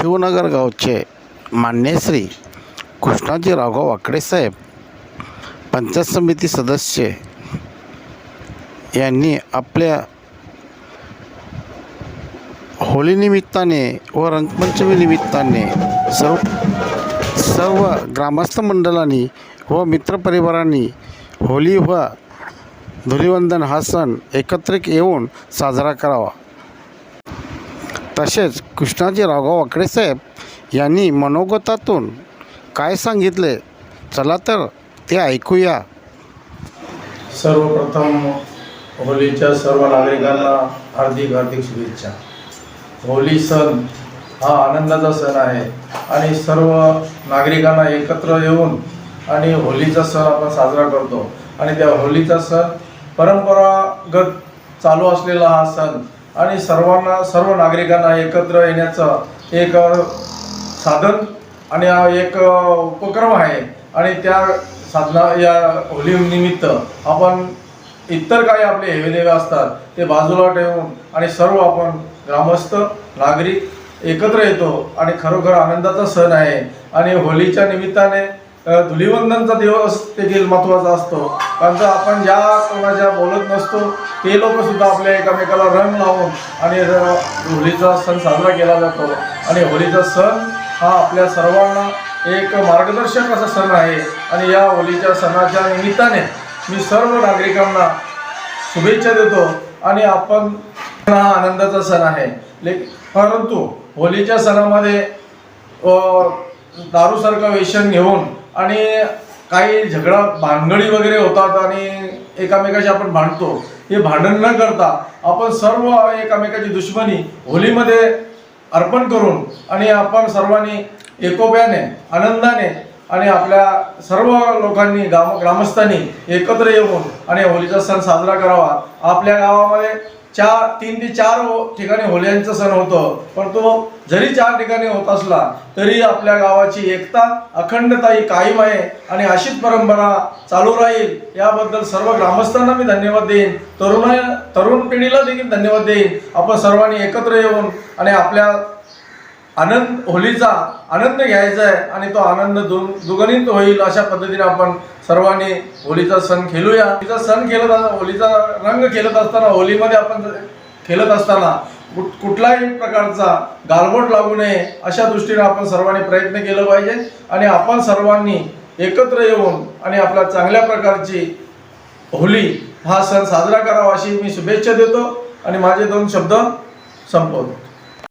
शिवनगर गावचे मान्य श्री कृष्णाजी राघव वाकडे साहेब पंचायत समिती सदस्य यांनी आपल्या होळीनिमित्ताने व रंगपंचमी निमित्ताने सर्व सर्व ग्रामस्थ मंडळांनी व मित्रपरिवारांनी होळी व धुलिवंदन हा सण एकत्रित येऊन साजरा करावा. तसेच कृष्णाजी राघव वाकडे साहेब यांनी मनोगतातून काय सांगितले? चला तर ते ऐकूया. सर्वप्रथम होलीच्या सर्व नागरिकांना हार्दिक हार्दिक शुभेच्छा. होली सण हा आनंदाचा सण आहे आणि सर्व नागरिकांना एकत्र येऊन आणि होलीचा सण आपण साजरा करतो. आणि त्या होलीचा सण परंपरागत चालू असलेला हा सण आणि सर्वांना सर्व नागरिकांना एकत्र येण्याचं एक साधन आणि हा एक उपक्रम आहे. आणि त्या साधना या होलीनिमित्त आपण इतर काही आपले हेवेदेवे असतात ते बाजूला ठेवून आणि सर्व आपण ग्रामस्थ नागरिक एकत्र येतो आणि खरोखर आनंदाचा सण आहे. आणि होलीच्या निमित्ताने धुलिवंदनचा दिवस देखील महत्त्वाचा असतो. कारण आपण ज्या कोणाच्या बोलत नसतो ते लोक सुद्धा आपल्या एकामेकाला रंग लावून आणि र- होलीचा सण साजरा केला जातो आणि होलीचा सण हा आपल्या सर्वांना एक मार्गदर्शक असा सण आहे. आणि या होलीच्या सणाच्या निमित्ताने मी सर्व नागरिकांना शुभेच्छा देतो आणि आपण हा आनंदाचा सण आहे. ले परंतु होलीच्या सणामध्ये दारूसारखं वेशन घेऊन आणि काही झगडा भानगडी वगैरे होतात आणि एकामेकाशी आपण भांडतो. हे भांडण न करता आपण सर्व एकामेकाची दुश्मनी होलीमध्ये अर्पण करून आणि आपण सर्वांनी एकोप्याने आनंदाने आणि आपल्या सर्व लोकांनी ग्राम ग्रामस्थांनी एकत्र येऊन आणि होलीचा सण साजरा करावा. आपल्या गावामध्ये चार तीन ते चार ठिकाणी होल्यांचा सण होतो. पण तो जरी चार ठिकाणी होत असला तरी आपल्या गावाची एकता अखंडता ही कायम आहे आणि अशीच परंपरा चालू राहील. याबद्दल सर्व ग्रामस्थांना मी धन्यवाद देईन. तरुण तरुण पिढीला देखील धन्यवाद देईन. आपण सर्वांनी एकत्र येऊन आणि आपल्या आनंद होलीचा आनंद घ्यायचा आहे आणि तो आनंद दु दुगणित होईल अशा पद्धतीने आपण सर्वांनी होलीचा सण खेळूया. होलीचा सण खेळत असताना होलीचा रंग खेळत असताना होलीमध्ये आपण खेळत असताना कुठलाही प्रकारचा गालबोट लागू नये अशा दृष्टीने आपण सर्वांनी प्रयत्न केलं पाहिजे आणि आपण सर्वांनी एकत्र येऊन आणि आपल्या चांगल्या प्रकारची होली हा सण साजरा करावा अशी मी शुभेच्छा देतो आणि माझे दोन शब्द संपवतो.